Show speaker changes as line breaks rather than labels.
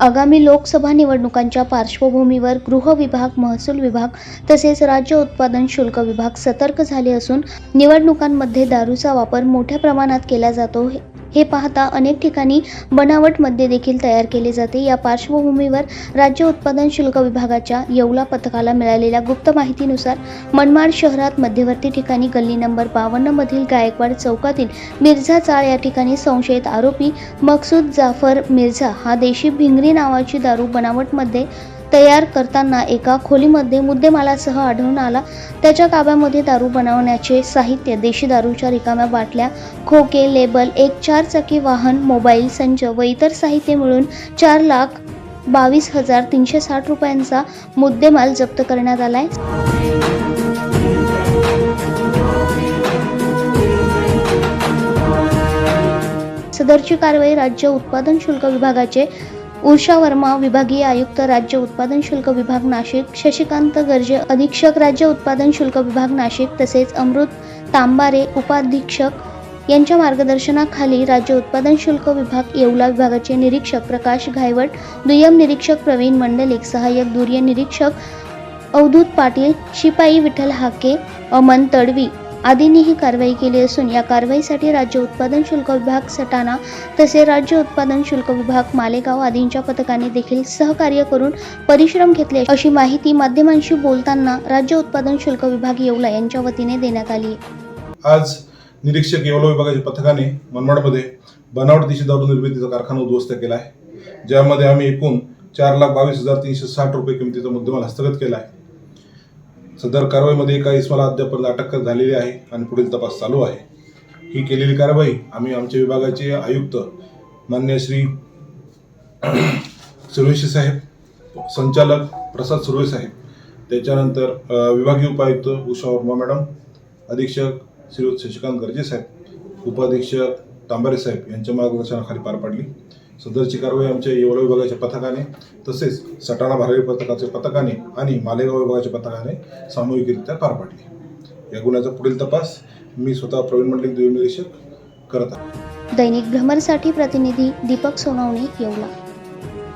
आगामी लोकसभा निवडणुकांच्या पार्श्वभूमीवर गृह विभाग महसूल विभाग तसेच राज्य उत्पादन शुल्क विभाग सतर्क झाले असून निवडणुकांमध्ये दारूचा वापर मोठ्या प्रमाणात केला जातो हे पाहता अनेक ठिकाणी बनावटमध्ये देखील तयार केले जाते. या पार्श्वभूमीवर राज्य उत्पादन शुल्क विभागाच्या येवला पथकाला मिळालेल्या गुप्त माहितीनुसार मनमाड शहरात मध्यवर्ती ठिकाणी गल्ली नंबर बावन्न मधील गायकवाड चौकातील मिर्झा चाळ या ठिकाणी संशयित आरोपी मकसूद जाफर मिर्झा हा देशी भिंगरी नावाची दारू बनावटमध्ये तयार करताना एका खोलीमध्ये मुद्देमालासह आढळून आला. त्याच्या ताब्यामध्ये दारू बनवण्याचे साहित्य देशी दारूच्या रिकाम्या बाटल्या खोके लेबल एक चारचाकी वाहन मोबाईल संच व इतर साहित्य मिळून चार लाख बावीस हजार तीनशे साठ रुपयांचा मुद्देमाल जप्त करण्यात आलाय. सदरची कारवाई राज्य उत्पादन शुल्क विभागाचे उषा वर्मा विभागीय आयुक्त राज्य उत्पादन शुल्क विभाग नाशिक शशिकांत गर्जे अधीक्षक राज्य उत्पादन शुल्क विभाग नाशिक तसेच अमृत तांबारे उपाधीक्षक यांच्या मार्गदर्शनाखाली राज्य उत्पादन शुल्क विभाग येवला विभागाचे निरीक्षक प्रकाश घायवट दुय्यम निरीक्षक प्रवीण मंडलिक सहाय्यक दुर्य निरीक्षक अवधूत पाटील शिपाई विठ्ठल हाके अमन तडवी आदींनी ही कारवाई केली असून या कारवाईसाठी राज्य उत्पादन शुल्क विभाग सटाणा तसे राज्य उत्पादन शुल्क विभाग मालेगाव आदींच्या पथकाने देखील सहकार्य करून परिश्रम घेतले अशी माहिती माध्यमांशी बोलताना राज्य उत्पादन शुल्क विभाग येवला यांच्या वतीने देण्यात आली.
आज निरीक्षक येवला विभागाच्या पथकाने मनमाडमध्ये बनावट देशी दारू निर्मितीचा कारखाना उद्ध्वस्त केला आहे ज्यामध्ये आम्ही एकूण चार लाख बावीस हजार तीनशे साठ रुपये किमतीचा मुद्देमाल हस्तगत केला आहे. सदर कारवाईमध्ये एका इसमाला अद्यापर्यंत अटक झालेली आहे आणि पुढील तपास चालू आहे. ही केलेली कारवाई आम्ही आमच्या विभागाचे आयुक्त मान्य श्री सुरवेशी साहेब संचालक प्रसाद सुरवे साहेब त्याच्यानंतर विभागीय उपायुक्त उषा वर्मा मॅडम अधीक्षक श्री शशिकांत गर्जे साहेब उपाधीक्षक तांबारे साहेब यांच्या मार्गदर्शनाखाली पार पाडली. सदरची कारवाई आमच्या येवला विभागाच्या पथकाने तसेच सटाणा भारती पथकाच्या पथकाने आणि मालेगाव विभागाच्या पथकाने सामूहिकरित्या पार पाडली. या गुन्ह्याचा पुढील तपास मी स्वतः प्रवीण मंडलिक देव निरीक्षक करत आहे.
दैनिक भ्रमरसाठी प्रतिनिधी दीपक सोनवणे येवला.